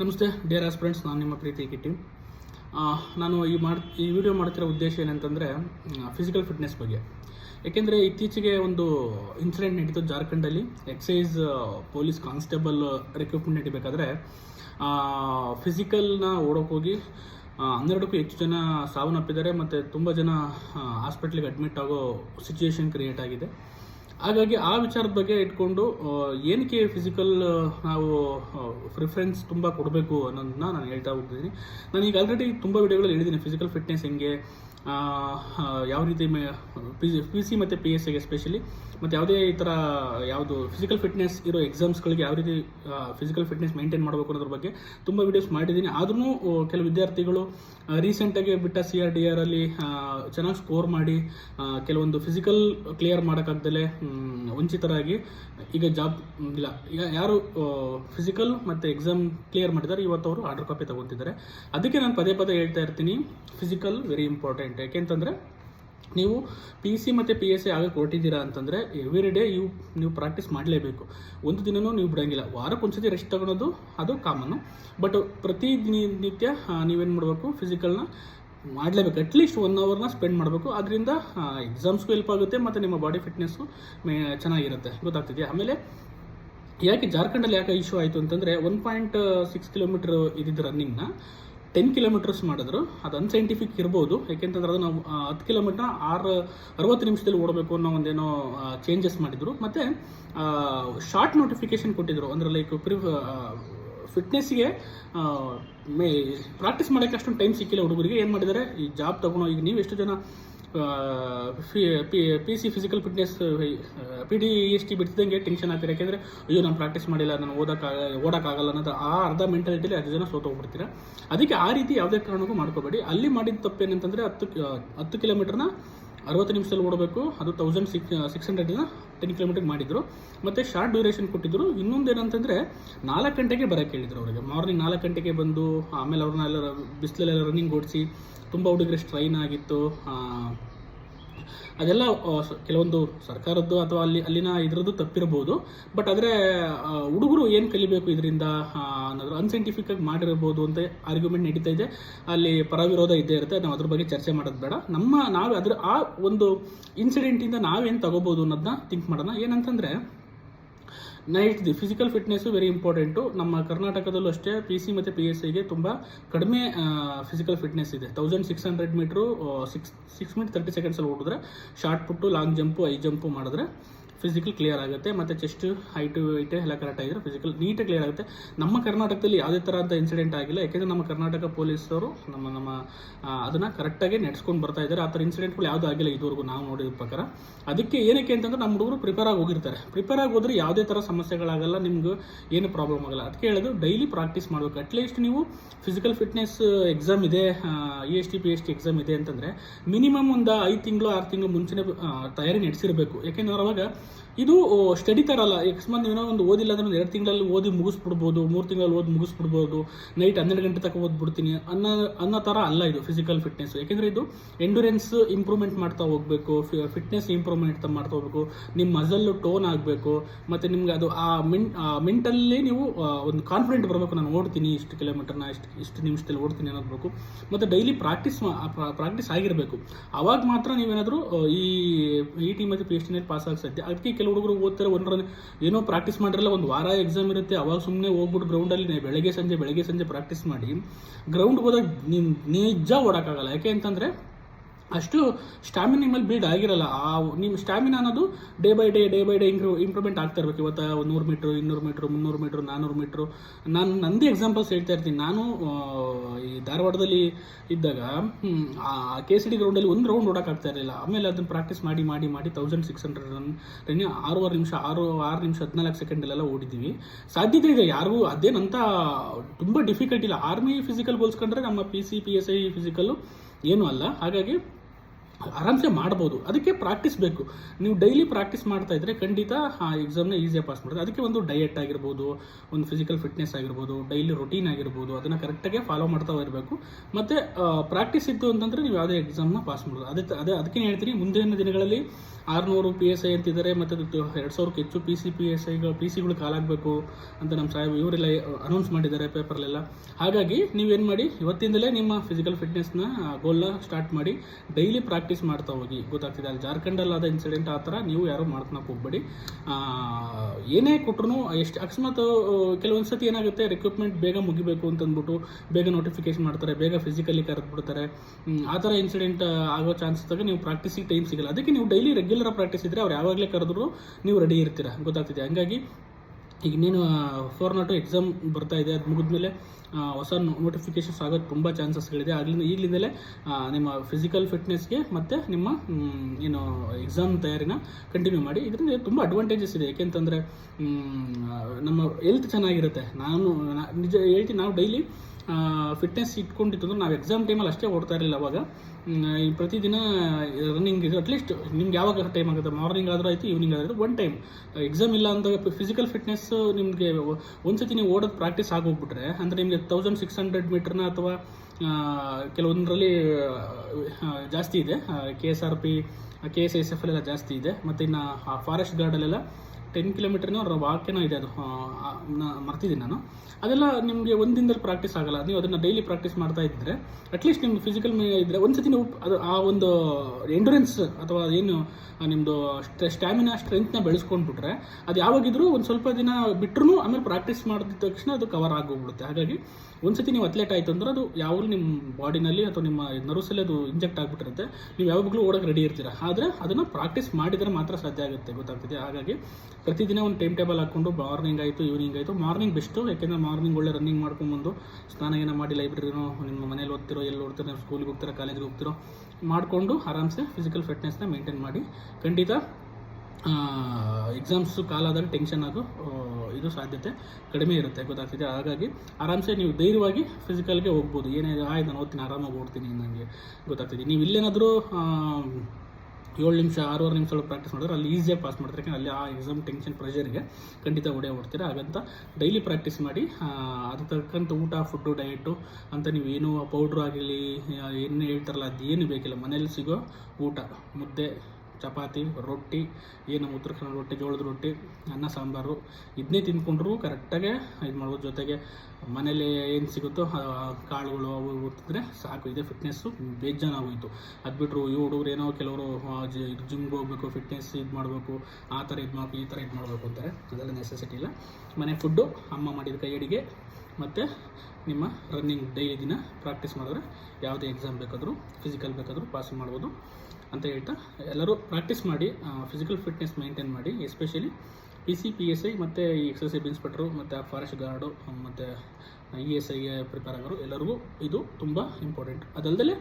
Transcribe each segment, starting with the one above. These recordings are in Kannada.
ನಮಸ್ತೆ ಡಿಯರ್ ಆಸ್ಪಿರೆಂಟ್ಸ್ ನಾನು ನಿಮ್ಮ ಪ್ರೀತಿ ಕಿಟ್ಟಿ. ನಾನು ಈ ಮಾಡ್, ಈ ವಿಡಿಯೋ ಮಾಡ್ತಿರೋ ಉದ್ದೇಶ ಏನಂತಂದರೆ ಫಿಸಿಕಲ್ ಫಿಟ್ನೆಸ್ ಬಗ್ಗೆ. ಏಕೆಂದರೆ ಇತ್ತೀಚೆಗೆ ಒಂದು ಇನ್ಸಿಡೆಂಟ್ ನಡೀತು ಜಾರ್ಖಂಡಲ್ಲಿ. ಎಕ್ಸೈಸ್ ಪೊಲೀಸ್ ಕಾನ್ಸ್ಟೇಬಲ್ ರಿಕ್ರೂಟ್ಮೆಂಟ್ ನಡಿಬೇಕಾದ್ರೆ ಫಿಸಿಕಲ್ನ ಓಡೋಕ್ಕೋಗಿ ಹನ್ನೆರಡಕ್ಕೂ ಹೆಚ್ಚು ಜನ ಸಾವನ್ನಪ್ಪಿದ್ದಾರೆ, ಮತ್ತು ತುಂಬ ಜನ ಹಾಸ್ಪಿಟ್ಲಿಗೆ ಅಡ್ಮಿಟ್ ಆಗೋ ಸಿಚುಯೇಷನ್ ಕ್ರಿಯೇಟ್ ಆಗಿದೆ. ಹಾಗಾಗಿ ಆ ವಿಚಾರದ ಬಗ್ಗೆ ಇಟ್ಕೊಂಡು ಏನಕ್ಕೆ ಫಿಸಿಕಲ್ ನಾವು ಪ್ರಿಫರೆನ್ಸ್ ತುಂಬ ಕೊಡಬೇಕು ಅನ್ನೋದನ್ನ ನಾನು ಹೇಳ್ತಾ ಹೋಗ್ತಿದ್ದೀನಿ ನಾನು ಈಗ ಆಲ್ರೆಡಿ ತುಂಬ ವಿಡಿಯೋಗಳಲ್ಲಿ ಹೇಳಿದ್ದೀನಿ ಫಿಸಿಕಲ್ ಫಿಟ್ನೆಸ್ ಹೆಂಗೆ ಯಾವ ರೀತಿ ಪಿ ಪಿ ಸಿ ಮತ್ತು ಪಿ ಎಸ್ ಸಿಗೆ ಎಸ್ಪೆಷಲಿ ಮತ್ತು ಯಾವುದೇ ಈ ಥರ ಯಾವುದು ಫಿಸಿಕಲ್ ಫಿಟ್ನೆಸ್ ಇರೋ ಎಕ್ಸಾಮ್ಸ್ಗಳಿಗೆ ಯಾವ ರೀತಿ ಫಿಸಿಕಲ್ ಫಿಟ್ನೆಸ್ ಮೇಂಟೈನ್ ಮಾಡಬೇಕು ಅನ್ನೋದ್ರ ಬಗ್ಗೆ ತುಂಬ ವಿಡಿಯೋಸ್ ಮಾಡಿದ್ದೀನಿ. ಆದ್ರೂ ಕೆಲವು ವಿದ್ಯಾರ್ಥಿಗಳು ರೀಸೆಂಟಾಗಿ ಬಿಟ್ಟ ಸಿ ಆರ್ ಡಿ ಆರಲ್ಲಿ ಚೆನ್ನಾಗಿ ಸ್ಕೋರ್ ಮಾಡಿ ಕೆಲವೊಂದು ಫಿಸಿಕಲ್ ಕ್ಲಿಯರ್ ಮಾಡೋಕ್ಕಾಗ್ದಲೇ ಮ್, ವಂಚಿತರಾಗಿ ಈಗ ಜಾಬ್ ಇಲ್ಲ ಈಗ ಯಾರು ಫಿಸಿಕಲ್ ಮತ್ತು ಎಕ್ಸಾಮ್ ಕ್ಲಿಯರ್ ಮಾಡಿದ್ದಾರೆ ಇವತ್ತು ಅವರು ಆರ್ಡರ್ ಕಾಪಿ ತಗೊತಿದ್ದಾರೆ. ಅದಕ್ಕೆ ನಾನು ಪದೇ ಪದೇ ಹೇಳ್ತಾ ಇರ್ತೀನಿ ಫಿಸಿಕಲ್ ವೆರಿ ಇಂಪಾರ್ಟೆಂಟ್ ಯಾಕೆಂತಂದರೆ ನೀವು ಪಿ ಸಿ ಮತ್ತು ಪಿ ಎಸ್ ಸಿ ಆಗ ಕೊಟ್ಟಿದ್ದೀರಾ ಅಂತಂದರೆ ಎವ್ರಿ ಡೇ ಇವು ನೀವು ಪ್ರಾಕ್ಟೀಸ್ ಮಾಡಲೇಬೇಕು. ಒಂದು ದಿನವೂ ನೀವು ಬಿಡೋಂಗಿಲ್ಲ. ವಾರಕ್ಕೆ ಒಂದ್ಸತಿ ರೆಸ್ಟ್ ತಗೊಳೋದು, ಅದು ಕಾಮನ್ನು ಬಟ್ ಪ್ರತಿ ನಿತ್ಯ ನೀವೇನು ಮಾಡಬೇಕು ಫಿಸಿಕಲ್ನ ಮಾಡಲೇಬೇಕು. ಅಟ್ಲೀಸ್ಟ್ ಒನ್ ಅವರ್ನ ಸ್ಪೆಂಡ್ ಮಾಡಬೇಕು. ಅದರಿಂದ ಎಕ್ಸಾಮ್ಸ್ಗೂ ಹೆಲ್ಪ್ ಆಗುತ್ತೆ ಮತ್ತು ನಿಮ್ಮ ಬಾಡಿ ಫಿಟ್ನೆಸ್ಸು ಮೇ, ಚೆನ್ನಾಗಿರುತ್ತೆ. ಗೊತ್ತಾಗ್ತಿದೆಯಾ? ಆಮೇಲೆ ಯಾಕೆ ಜಾರ್ಖಂಡಲ್ಲಿ ಯಾಕೆ ಇಶ್ಯೂ ಆಯಿತು ಅಂತಂದರೆ ಒನ್ ಪಾಯಿಂಟ್ ಸಿಕ್ಸ್ ಕಿಲೋಮೀಟ್ರ್ ಇದ್ದಿದ್ದು ರನ್ನಿಂಗ್ನ ಟೆನ್ ಕಿಲೋಮೀಟರ್ಸ್ ಮಾಡಿದ್ರು. ಅದು ಅನ್ಸೈಂಟಿಫಿಕ್ ಇರ್ಬೋದು. ಯಾಕೆಂತಂದ್ರೆ ಅದು ನಾವು ಹತ್ತು ಕಿಲೋಮೀಟರ್ ಆರು, ಅರವತ್ತು ನಿಮಿಷದಲ್ಲಿ ಓಡಬೇಕು ಅನ್ನೋ ಒಂದೇನೋ ಚೇಂಜಸ್ ಮಾಡಿದ್ರು. ಮತ್ತು ಶಾರ್ಟ್ ನೋಟಿಫಿಕೇಶನ್ ಕೊಟ್ಟಿದ್ರು. ಅಂದರೆ ಲೈಕ್ ಪ್ರಿವ್ ಫಿಟ್ನೆಸ್ಗೆ ಮೇ ಪ್ರಾಕ್ಟೀಸ್ ಮಾಡೋಕ್ಕೆ ಅಷ್ಟೊಂದು ಟೈಮ್ ಸಿಕ್ಕಿಲ್ಲ ಹುಡುಗರಿಗೆ. ಏನು ಮಾಡಿದ್ದಾರೆ? ಈ ಜಾಬ್ ಈಗ ನೀವು ಎಷ್ಟು ಜನ P C physical fitness P D S T ಬಿಡ್ತಿದ್ದಂಗೆ tension ಆಗ್ತೀರ? ಯಾಕೆಂದರೆ, ಅಯ್ಯೋ, ನಾನು ಪ್ರಾಕ್ಟೀಸ್ ಮಾಡಿಲ್ಲ, ನಾನು ಓದೋಕ್ಕಾಗ ಓಡೋಕ್ಕಾಗಲ್ಲ ಅನ್ನೋದು ಆ ಅರ್ಧ ಮೆಂಟಾಲಿಟಿಲಿ ಹತ್ತು ಜನ ಸೋತೋಗ್ಬಿಡ್ತೀರ ಅದಕ್ಕೆ ಆ ರೀತಿ ಯಾವುದೇ ಕಾರಣಕ್ಕೂ ಮಾಡ್ಕೋಬೇಡಿ. ಅಲ್ಲಿ ಮಾಡಿದ ತಪ್ಪೇನಂತಂದರೆ ಹತ್ತು ಹತ್ತು ಕಿಲೋಮೀಟರ್ನ ಅರವತ್ತು ನಿಮಿಷದಲ್ಲಿ ಓಡಬೇಕು. ಅದು ತೌಸಂಡ್ ಸಿಕ್ ಸಿಕ್ಸ್ ಹಂಡ್ರೆಡ್ನ ಟೆನ್ ಕಿಲೋಮೀಟರ್ ಮಾಡಿದ್ರು. ಮತ್ತು ಶಾರ್ಟ್ ಡ್ಯೂರೇಷನ್ ಕೊಟ್ಟಿದ್ರು. ಇನ್ನೊಂದು ಏನಂತಂದರೆ ನಾಲ್ಕು ಗಂಟೆಗೆ ಬರೋಕ್ಕೆ ಹೇಳಿದ್ರು ಅವರಿಗೆ. ಮಾರ್ನಿಂಗ್ ನಾಲ್ಕು ಗಂಟೆಗೆ ಬಂದು, ಆಮೇಲೆ ಅವ್ರನ್ನೆಲ್ಲ ಬಿಸಿಲಲ್ಲೆಲ್ಲ ರನ್ನಿಂಗ್ ಓಡಿಸಿ, ತುಂಬ ಹುಡುಗರು ಸ್ಟ್ರೈನ್ ಆಗಿತ್ತು. ಅದೆಲ್ಲ ಕೆಲವೊಂದು ಸರ್ಕಾರದ್ದು ಅಥವಾ ಅಲ್ಲಿ, ಅಲ್ಲಿನ ಇದರದ್ದು ತಪ್ಪಿರ್ಬೋದು ಬಟ್ ಆದರೆ ಹುಡುಗರು ಏನು ಕಲಿಬೇಕು ಇದರಿಂದ ಅನ್ನೋದು ಅನ್ಸೈಂಟಿಫಿಕ್ ಆಗಿ ಮಾಡಿರ್ಬೋದು ಅಂತ ಆರ್ಗ್ಯುಮೆಂಟ್ ನಡೀತಾ ಇದೆ. ಅಲ್ಲಿ ಪರವಿರೋಧ ಇದ್ದೇ ಇರುತ್ತೆ. ನಾವು ಅದ್ರ ಬಗ್ಗೆ ಚರ್ಚೆ ಮಾಡೋದು ಬೇಡ. ನಮ್ಮ, ನಾವು ಅದ್ರ, ಆ ಒಂದು ಇನ್ಸಿಡೆಂಟಿಂದ ನಾವೇನು ತಗೋಬೋದು ಅನ್ನೋದನ್ನ ಥಿಂಕ್ ಮಾಡೋಣ. ಏನಂತಂದರೆ ನಾ the physical fitness very important ನಮ್ಮ ಕರ್ನಾಟಕದಲ್ಲೂ ಅಷ್ಟೇ ಪಿ ಸಿ ಮತ್ತು ಪಿ ಎಸ್ ಐಗೆ ತುಂಬ ಕಡಿಮೆ ಫಿಸಿಕಲ್ ಫಿಟ್ನೆಸ್ ಇದೆ. Thousand six hundred metre six six minute thirty ಸೆಕೆಂಡ್ಸಲ್ಲಿ ಓಡಿದ್ರೆ short put long jump high jump ಮಾಡಿದ್ರೆ ಫಿಸಿಕಲ್ ಕ್ಲಿಯರ್ ಆಗುತ್ತೆ, ಮತ್ತು ಚೆಸ್ಟ್ ಹೈಟು ವೈಟ್ ಎಲ್ಲ ಕರೆಕ್ಟ್ ಆಗಿದ್ರೆ ಫಿಸಿಕಲ್ ನೀಟಾಗಿ ಕ್ಲಿಯರ್ ಆಗುತ್ತೆ. ನಮ್ಮ ಕರ್ನಾಟಕದಲ್ಲಿ ಯಾವುದೇ ಥರ ಅಂತ ಇನ್ಸಿಡೆಂಟ್ ಆಗಿಲ್ಲ, ಯಾಕೆಂದರೆ ನಮ್ಮ ಕರ್ನಾಟಕ ಪೊಲೀಸರು ನಮ್ಮ ನಮ್ಮ ಅದನ್ನು ಕರೆಕ್ಟಾಗಿ ನಡೆಸ್ಕೊಂಡು ಬರ್ತಾ ಇದ್ದಾರೆ. ಆ ಥರ ಇನ್ಸಿಡೆಂಟ್ಗಳು ಯಾವುದೂ ಆಗಿಲ್ಲ ಇದುವರೆಗೂ ನಾವು ನೋಡಿದ ಪ್ರಕಾರ. ಅದಕ್ಕೆ ಏನಕ್ಕೆ ಅಂತಂದ್ರೆ ನಮ್ಮ ಹುಡುಗರು ಪ್ರಿಪೇರ್ ಆಗಿ ಹೋಗಿರ್ತಾರೆ. ಪ್ರಿಪೇರ್ ಆಗಿ ಹೋದ್ರೆ ಯಾವುದೇ ಥರ ಸಮಸ್ಯೆಗಳಾಗಲ್ಲ, ನಿಮ್ಗೆ ಏನು ಪ್ರಾಬ್ಲಮ್ ಆಗಲ್ಲ. ಅದಕ್ಕೆ ಹೇಳೋದು ಡೈಲಿ ಪ್ರಾಕ್ಟೀಸ್ ಮಾಡಬೇಕು. ಅಟ್ಲೀಸ್ಟ್ ನೀವು ಫಿಸಿಕಲ್ ಫಿಟ್ನೆಸ್ ಎಕ್ಸಾಮ್ ಇದೆ E S T P S T exam ಇದೆ ಅಂತಂದರೆ ಮಿನಿಮಮ್ ಒಂದು ಐದು ತಿಂಗಳು, ಆರು ತಿಂಗಳು ಮುಂಚೆನೆ ತಯಾರಿ ನಡೆಸಿರಬೇಕು. ಯಾಕೆಂದ್ರೆ ಅವಾಗ ಇದು ಸ್ಟಡಿ ಥರ ಅಲ್ಲ. ಅಕಸ್ಮಾತ್ ನೀವೇನೋ ಒಂದು ಓದಿಲ್ಲ ಅಂದ್ರೆ ಎರಡು ತಿಂಗಳಲ್ಲಿ ಓದಿ ಮುಗಿಸ್ಬಿಡ್ಬೋದು, ಮೂರು ತಿಂಗಳಲ್ಲಿ ಓದಿ ಮುಗಿಸ್ಬಿಡ್ಬೋದು ನೈಟ್ ಹನ್ನೆರಡು ಗಂಟೆ ತನಕ ಓದ್ಬಿಡ್ತೀನಿ ಅನ್ನೋ ಅನ್ನೋ ಥರ ಅಲ್ಲ ಇದು ಫಿಸಿಕಲ್ ಫಿಟ್ನೆಸ್ ಯಾಕೆಂದರೆ ಇದು ಎಂಡುರೆನ್ಸ್ ಇಂಪ್ರೂವ್ಮೆಂಟ್ ಮಾಡ್ತಾ ಹೋಗಬೇಕು ಫಿಟ್ನೆಸ್ ಇಂಪ್ರೂವ್ಮೆಂಟ್ ಮಾಡ್ತಾ ಹೋಗಬೇಕು ನಿಮ್ಮ ಮಸಲ್ಲು ಟೋನ್ ಆಗಬೇಕು, ಮತ್ತು ನಿಮ್ಗೆ ಅದು ಆ ಮಿನ್ ಮಿಂಟಲ್ಲೇ ನೀವು ಒಂದು ಕಾನ್ಫಿಡೆಂಟ್ ಬರಬೇಕು. ನಾನು ಓಡ್ತೀನಿ, ಇಷ್ಟು ಕಿಲೋಮೀಟರ್ನ ಇಷ್ಟು ಇಷ್ಟು ನಿಮಿಷದಲ್ಲಿ ಓಡ್ತೀನಿ ಅನ್ನೋದು ಮತ್ತು ಡೈಲಿ ಪ್ರಾಕ್ಟೀಸ್ ಪ್ರಾಕ್ಟೀಸ್ ಆಗಿರಬೇಕು. ಅವಾಗ ಮಾತ್ರ ನೀವೇನಾದರೂ ಈ ಇ ಟಿ ಮತ್ತು ಪಿ ಎಚ್ ಡಿನಲ್ಲಿ ಪಾಸ್ ಆಗಿ ಸಾಧ್ಯ ಅದಕ್ಕೆ ಕೆಲವು ಹುಡುಗರು ಓದ್ತಾರೆ ಒಂದರ ಏನೋ ಪ್ರಾಕ್ಟೀಸ್ ಮಾಡಿರಲ್ಲ, ಒಂದು ವಾರ ಎಕ್ಸಾಮ್ ಇರುತ್ತೆ, ಅವಾಗ ಸುಮ್ಮನೆ ಹೋಗ್ಬಿಟ್ಟು ಗ್ರೌಂಡಲ್ಲಿ ಬೆಳಗ್ಗೆ ಸಂಜೆ ಬೆಳಗ್ಗೆ ಸಂಜೆ ಪ್ರಾಕ್ಟೀಸ್ ಮಾಡಿ ಗ್ರೌಂಡ್ ಹೋದಾಗ ನಿಮ್ ನಿಜ ಓಡೋಕ್ಕಾಗಲ್ಲ. ಯಾಕೆ ಅಂತಂದರೆ ಅಷ್ಟು ಸ್ಟ್ಯಾಮಿನ ನಿಮ್ಮಲ್ಲಿ ಬಿಲ್ಡ್ ಆಗಿರಲ್ಲ. ಆ ನಿಮ್ಮ ಸ್ಟ್ಯಾಮಿನ ಅನ್ನೋದು day by day day by day improve improvement ಆಗ್ತಾ ಇರಬೇಕು. ಇವತ್ತು ಒಂದು ನೂರು ಮೀಟ್ರು ಇನ್ನೂರು ಮೀಟ್ರು ಮುನ್ನೂರು ಮೀಟ್ರು ನಾನ್ನೂರು ಮೀಟ್ರು ನಾನು ನಂದೇ ಎಕ್ಸಾಂಪಲ್ಸ್ ಹೇಳ್ತಾ ಇರ್ತೀನಿ. ನಾನು ಈ ಧಾರವಾಡದಲ್ಲಿ ಇದ್ದಾಗ ಆ ಕೆ ಸಿ ಡಿ ಗ್ರೌಂಡಲ್ಲಿ ಒಂದು ರೌಂಡ್ ಓಡೋಕ್ಕಾಗ್ತಾ ಇರಲಿಲ್ಲ. ಆಮೇಲೆ ಅದನ್ನು ಪ್ರಾಕ್ಟೀಸ್ ಮಾಡಿ ಮಾಡಿ ಮಾಡಿ thousand six hundred run run ಆರೂವರೆ ನಿಮಿಷ, ಆರು ಆರು ನಿಮಿಷ ಹದಿನಾಲ್ಕು ಸೆಕೆಂಡಲ್ಲೆಲ್ಲ ಓಡಿದ್ದೀವಿ ಸಾಧ್ಯತೆ ಇದೆ. ಯಾರಿಗೂ ಅದೇನಂತ ತುಂಬ ಡಿಫಿಕಲ್ಟ್ ಇಲ್ಲ. ಆರ್ಮಿ ಫಿಸಿಕಲ್ ಹೋಲ್ಸ್ಕೊಂಡ್ರೆ ನಮ್ಮ P C P S I physical ಏನೂ ಅಲ್ಲ. ಹಾಗಾಗಿ ಆರಾಮ್ಸೆ ಮಾಡ್ಬೋದು. ಅದಕ್ಕೆ ಪ್ರಾಕ್ಟೀಸ್ ಬೇಕು. ನೀವು ಡೈಲಿ ಪ್ರಾಕ್ಟೀಸ್ ಮಾಡ್ತಾ ಇದ್ರೆ ಖಂಡಿತ ಆ ಎಕ್ಸಾಮ್ನ ಈಸಿಯಾಗಿ ಪಾಸ್ ಮಾಡೋದು ಅದಕ್ಕೆ ಒಂದು ಡಯಟ್ ಆಗಿರ್ಬೋದು, ಒಂದು ಫಿಸಿಕಲ್ ಫಿಟ್ನೆಸ್ ಆಗಿರ್ಬೋದು ಡೈಲಿ ರೊಟೀನ್ ಆಗಿರ್ಬೋದು, ಅದನ್ನು ಕರೆಕ್ಟಾಗಿ ಫಾಲೋ ಮಾಡ್ತಾ ಇರಬೇಕು. ಮತ್ತು ಪ್ರಾಕ್ಟೀಸ್ ಇತ್ತು ಅಂತಂದರೆ ನೀವು ಯಾವುದೇ ಎಕ್ಸಾಮ್ನ ಪಾಸ್ ಮಾಡೋದು ಅದೇ ಅದೇ, ಅದಕ್ಕೆ ಹೇಳ್ತೀನಿ, ಮುಂದಿನ ದಿನಗಳಲ್ಲಿ ಆರುನೂರು ಪಿ ಎಸ್ ಐ ಅಂತಿದ್ದಾರೆ, ಮತ್ತು ಎರಡು ಸಾವಿರಕ್ಕೆ ಹೆಚ್ಚು P C P S I P ಸಿಗಳು ಕಾಲಾಗಬೇಕು ಅಂತ ನಮ್ಮ ಸಾಹೇಬ್ ಇವರೆಲ್ಲ ಅನೌನ್ಸ್ ಮಾಡಿದ್ದಾರೆ ಪೇಪರ್ಲೆಲ್ಲ ಹಾಗಾಗಿ ನೀವೇನು ಮಾಡಿ, ಇವತ್ತಿಂದಲೇ ನಿಮ್ಮ ಫಿಸಿಕಲ್ ಫಿಟ್ನೆಸ್ನ ಗೋಲ್ನ ಸ್ಟಾರ್ಟ್ ಮಾಡಿ ಡೈಲಿ ಪ್ರಾಕ್ಟೀಸ್ ಮಾಡ್ತಾ ಹೋಗಿ. ಗೊತ್ತಾಗ್ತಿದೆ, ಅಲ್ಲಿ ಜಾರ್ಖಂಡಲ್ಲಿ ಆದ ಇನ್ಸಿಡೆಂಟ್ ಆ ಥರ ನೀವು ಯಾರು ಮಾಡ್ಕೊಳಕ್ಕೆ ಹೋಗ್ಬೇಡಿ. ಏನೇ ಕೊಟ್ಟರು ಎಷ್ಟು, ಅಕಸ್ಮಾತ್ ಕೆಲವೊಂದು ಸತಿ ಏನಾಗುತ್ತೆ ರಿಕ್ರೂಟ್ಮೆಂಟ್ ಬೇಗ ಮುಗಿಬೇಕು ಅಂತಂದ್ಬಿಟ್ಟು ಬೇಗ ನೋಟಿಫಿಕೇಶನ್ ಮಾಡ್ತಾರೆ, ಬೇಗ ಫಿಸಿಕಲಿ ಕರೆದ್ಬಿಡ್ತಾರೆ. ಆ ಥರ ಇನ್ಸಿಡೆಂಟ್ ಆಗೋ ಚಾನ್ಸ್ ಇದ್ದಾಗ ನೀವು ಪ್ರಾಕ್ಟೀಸಿಗೆ ಟೈಮ್ ಸಿಗಲ್ಲ. ಅದಕ್ಕೆ ನೀವು ಡೈಲಿ ರೆಗ್ಯುಲರ್ ಪ್ರಾಕ್ಟೀಸ್ ಇದ್ದರೆ ಅವ್ರು ಯಾವಾಗಲೇ ಕರೆದ್ರು ನೀವು ರೆಡಿ ಇರ್ತೀರಾ. ಗೊತ್ತಾಗ್ತಿದೆ. ಹಂಗಾಗಿ ಈಗ ನೀನು ಫೋರ್ ನಾಟು ಎಕ್ಸಾಮ್ ಬರ್ತಾ ಇದೆ, ಅದು ಮುಗಿದ್ಮೇಲೆ ಹೊಸ ನೋಟಿಫಿಕೇಷನ್ಸ್ ಆಗೋದು ತುಂಬ ಚಾನ್ಸಸ್ಗಳಿದೆ ಆಗಲಿಂದ, ಈಗಲಿಂದಲೇ ನಿಮ್ಮ ಫಿಸಿಕಲ್ ಫಿಟ್ನೆಸ್ಗೆ ಮತ್ತು ನಿಮ್ಮ ಏನು ಎಕ್ಸಾಮ್ ತಯಾರಿನ ಕಂಟಿನ್ಯೂ ಮಾಡಿ. ಇದರಿಂದ ತುಂಬ ಅಡ್ವಾಂಟೇಜಸ್ ಇದೆ. ಯಾಕೆಂತಂದರೆ ನಮ್ಮ ಹೆಲ್ತ್ ಚೆನ್ನಾಗಿರುತ್ತೆ. ನಾನು ನಿಜ ಹೇಳ್ತೀನಿ ನಾವು ಡೈಲಿ ಫಿಟ್ನೆಸ್ ಇಟ್ಕೊಂಡಿತ್ತು ನಾವು ಎಕ್ಸಾಮ್ ಟೈಮಲ್ಲಿ ಅಷ್ಟೇ ಓಡ್ತಾ ಇರಲಿಲ್ಲ ಅವಾಗ. ಪ್ರತಿದಿನ ರನ್ನಿಂಗ್ ಇದು ಅಟ್ಲೀಸ್ಟ್ ನಿಮ್ಗೆ ಯಾವಾಗ ಟೈಮ್ ಆಗುತ್ತೆ? ಮಾರ್ನಿಂಗ್ ಆದರೂ ಆಯಿತು ಈವ್ನಿಂಗ್ ಆದರೂ ಒನ್ ಟೈಮ್ ಎಕ್ಸಾಮ್ ಇಲ್ಲ ಅಂದಾಗ ಫಿಸಿಕಲ್ ಫಿಟ್ನೆಸ್ ನಿಮಗೆ ಒಂದ್ಸತಿ ನೀವು ಓಡೋದು ಪ್ರಾಕ್ಟೀಸ್ ಆಗೋಗ್ಬಿಟ್ರೆ, ಅಂದರೆ ನಿಮಗೆ ತೌಸಂಡ್ ಸಿಕ್ಸ್ ಹಂಡ್ರೆಡ್ ಮೀಟ್ರನ್ನ ಅಥವಾ ಕೆಲವೊಂದರಲ್ಲಿ ಜಾಸ್ತಿ ಇದೆ. K S R P K S S F ಎಲ್ಲ ಜಾಸ್ತಿ ಇದೆ. ಮತ್ತು ಇನ್ನು ಫಾರೆಸ್ಟ್ ಗಾರ್ಡಲ್ಲೆಲ್ಲ ಟೆನ್ ಕಿಲೋಮೀಟರ್ನೋ ವಾಕ್ಯನೋ ಇದೆ ಅದು. ಮರ್ತಿದ್ದೀನಿ ನಾನು. ಅದೆಲ್ಲ ನಿಮಗೆ ಒಂದು ದಿನದಲ್ಲಿ ಪ್ರಾಕ್ಟೀಸ್ ಆಗಲ್ಲ. ನೀವು ಅದನ್ನು ಡೈಲಿ ಪ್ರಾಕ್ಟೀಸ್ ಮಾಡ್ತಾ ಇದ್ದರೆ ಅಟ್ಲೀಸ್ಟ್ ನಿಮ್ಮ ಫಿಸಿಕಲ್ ಇದ್ದರೆ ಒಂದ್ಸತಿ ನೀವು ಅದು ಆ ಒಂದು ಎಂಡುರೆನ್ಸ್ ಅಥವಾ ಏನು ನಿಮ್ಮದು ನಿಮ್ಮದು ಸ್ಟ್ಯಾಮಿನಾ ಸ್ಟ್ರೆಂತ್ನ ಬೆಳೆಸ್ಕೊಂಡ್ಬಿಟ್ರೆ, ಅದು ಯಾವಾಗಿದ್ರೂ ಒಂದು ಸ್ವಲ್ಪ ದಿನ ಬಿಟ್ಟರು ಆಮೇಲೆ ಪ್ರಾಕ್ಟೀಸ್ ಮಾಡಿದ ತಕ್ಷಣ ಅದು ಕವರ್ ಆಗೋಗ್ಬಿಡುತ್ತೆ. ಹಾಗಾಗಿ ಒಂದು ಸತಿ ನೀವು ಅಥ್ಲೆಟ್ ಆಯಿತು ಅಂದ್ರೆ ಅದು ಯಾವಾಗಲೂ ನಿಮ್ಮ ಬಾಡಿನಲ್ಲಿ ಅಥವಾ ನಿಮ್ಮ ನರ್ವಸಲ್ಲಿ ಅದು ಇಂಜೆಕ್ಟ್ ಆಗಿಬಿಟ್ಟಿರುತ್ತೆ. ನೀವು ಯಾವಾಗಲೂ ಓಡೋಕೆ ರೆಡಿ ಇರ್ತೀರ. ಆದರೆ ಅದನ್ನು ಪ್ರಾಕ್ಟೀಸ್ ಮಾಡಿದರೆ ಮಾತ್ರ ಸಾಧ್ಯ ಆಗುತ್ತೆ, ಗೊತ್ತಾಗ್ತದೆ? ಹಾಗಾಗಿ ಪ್ರತಿದಿನ ಒಂದು ಟೈಮ್ ಟೇಬಲ್ ಹಾಕ್ಕೊಂಡು ಮಾರ್ನಿಂಗ್ ಆಯಿತು ಈವ್ನಿಂಗ್ ಆಯಿತು. ಮಾರ್ನಿಂಗ್ ಬೆಸ್ಟು ಯಾಕೆಂದರೆ ಮಾರ್ನಿಂಗ್ ಒಳ್ಳೆ ರನ್ನಿಂಗ್ ಮಾಡ್ಕೊಂಬಂದು ಸ್ನಾನ ಏನೋ ಮಾಡಿ ಲೈಬ್ರರಿನೋ ನಿಮ್ಮ ಮನೇಲಿ ಓದ್ತಿರೋ, ಎಲ್ಲಿ ಓದ್ತಿರೋ ಸ್ಕೂಲಿಗೆ ಹೋಗ್ತಿರೋ ಕಾಲೇಜಿಗೆ ಹೋಗ್ತಿರೋ ಮಾಡಿಕೊಂಡು ಆರಾಮ್ಸೆ ಫಿಸಿಕಲ್ ಫಿಟ್ನೆಸ್ನ ಮೇಂಟೈನ್ ಮಾಡಿ. ಖಂಡಿತ ಎಕ್ಸಾಮ್ಸು ಕಾಲಾದಾಗ ಟೆನ್ಷನ್ ಆಗೋ ಇದು ಸಾಧ್ಯತೆ ಕಡಿಮೆ ಇರುತ್ತೆ, ಗೊತ್ತಾಗ್ತಿದೆ. ಹಾಗಾಗಿ ಆರಾಮ್ಸೆ ನೀವು ಧೈರ್ಯವಾಗಿ ಫಿಸಿಕಲ್ಗೆ ಹೋಗ್ಬೋದು. ಏನೇ ಆಯ್ತು, ನಾನು ಓದ್ತೀನಿ, ಆರಾಮಾಗಿ ಓಡ್ತೀನಿ ನನಗೆ ಗೊತ್ತಾಗ್ತಿದೆ. ನೀವು ಇಲ್ಲೇನಾದರೂ ಏಳು ನಿಮಿಷ, ಆರೂವರೆ ನಿಮಿಷ ಪ್ರಾಕ್ಟೀಸ್ ಮಾಡಿದ್ರೆ ಅಲ್ಲಿ ಈಸಿಯಾಗಿ ಪಾಸ್ ಮಾಡ್ತಾರೆ. ಯಾಕಂದ್ರೆ ಅಲ್ಲಿ ಆ ಎಕ್ಸಾಮ್ ಟೆನ್ಷನ್ ಪ್ರೆಷರ್ಗೆ ಖಂಡಿತ ಹೊಡೆ ಹೋಗ್ತೀರಾ ಹಾಗಂತ ಡೈಲಿ ಪ್ರಾಕ್ಟೀಸ್ ಮಾಡಿ ಅದು ತಕ್ಕಂಥ ಊಟ ಫುಡ್ಡು ಡಯೆಟು ಅಂತ ನೀವು ಏನು ಪೌಡ್ರ್ ಆಗಲಿ ಏನು ಹೇಳ್ತಾರಲ್ಲ ಅದು ಏನು ಬೇಕಿಲ್ಲ. ಮನೇಲಿ ಸಿಗೋ ಊಟ, ಮುದ್ದೆ ಚಪಾತಿ, ರೊಟ್ಟಿ, ಏನು ಉತ್ತರ ಕನ್ನಡ ರೊಟ್ಟಿ, ಜೋಳದ ರೊಟ್ಟಿ, ಅನ್ನ, ಸಾಂಬಾರು, ಇದನ್ನೇ ತಿಂದ್ಕೊಂಡ್ರು ಕರೆಕ್ಟಾಗೆ ಇದು ಮಾಡ್ಬೋದು. ಜೊತೆಗೆ ಮನೇಲಿ ಏನು ಸಿಗುತ್ತೋ ಕಾಳುಗಳು ಅವು ಓದ್ತಿದ್ರೆ ಸಾಕು. ಇದೆ ಫಿಟ್ನೆಸ್ಸು ಬೇಜಾನಾಗೋಯಿತು ಅದು ಬಿಟ್ಟರು ಈ ಹುಡುಗರು ಏನೋ ಕೆಲವರು ಜಿಮ್ಗೆ ಹೋಗ್ಬೇಕು ಫಿಟ್ನೆಸ್ ಇದು ಮಾಡಬೇಕು, ಆ ಥರ ಇದು ಮಾಡಬೇಕು, ಈ ಥರ ಇದು ಮಾಡಬೇಕು ಅಂತಾರೆ. ಅದೆಲ್ಲ ನೆಸೆಸಿಟಿ ಇಲ್ಲ. ಮನೆ ಫುಡ್ಡು ಅಮ್ಮ ಮಾಡಿದ ಕೈ ಅಡಿಗೆ ಮತ್ತು ನಿಮ್ಮ ರನ್ನಿಂಗ್ ಡೈಲಿ ದಿನ ಪ್ರಾಕ್ಟೀಸ್ ಮಾಡಿದ್ರೆ ಯಾವುದೇ ಎಕ್ಸಾಮ್ ಬೇಕಾದರೂ ಫಿಸಿಕಲ್ ಬೇಕಾದರೂ ಪಾಸ್ ಮಾಡ್ಬೋದು. ಅಂತ ಹೇಳ್ತಾ, ಎಲ್ಲರೂ ಪ್ರಾಕ್ಟೀಸ್ ಮಾಡಿ ಫಿಸಿಕಲ್ ಫಿಟ್ನೆಸ್ ಮೇಂಟೈನ್ ಮಾಡಿ especially P C P S I ಮತ್ತು ಈ ಇನ್ಸ್ಪೆಕ್ಟ್ರು ಮತ್ತು ಫಾರೆಸ್ಟ್ ಗಾರ್ಡು ಮತ್ತು ಇ ಎಸ್ ಐಗೆ ಪ್ರಿಪೇರ್ ಆಗೋರು, ಎಲ್ಲರಿಗೂ ಇದು ತುಂಬ ಇಂಪಾರ್ಟೆಂಟ್ ಅದಲ್ಲದೆ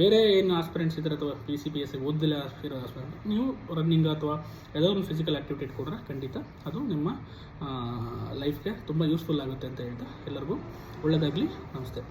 ಬೇರೆ ಏನು ಆಸ್ಪಿರೆಂಟ್ಸ್ ಇದ್ದಾರೆ ಅಥವಾ P C P S I ಓದಿಲ್ಲ ಇರೋ ಆಸ್ಪಿರೆಂಟ್ ನೀವು ರನ್ನಿಂಗ್ ಅಥವಾ ಯಾವುದೋ ಒಂದು ಫಿಸಿಕಲ್ ಆ್ಯಕ್ಟಿವಿಟಿ ಇಟ್ಕೊಂಡ್ರೆ ಖಂಡಿತ ಅದು ನಿಮ್ಮ ಲೈಫ್ಗೆ ತುಂಬ ಯೂಸ್ಫುಲ್ ಆಗುತ್ತೆ ಅಂತ ಹೇಳ್ತಾ, ಎಲ್ಲರಿಗೂ ಒಳ್ಳೆಯದಾಗಲಿ ನಮಸ್ತೆ.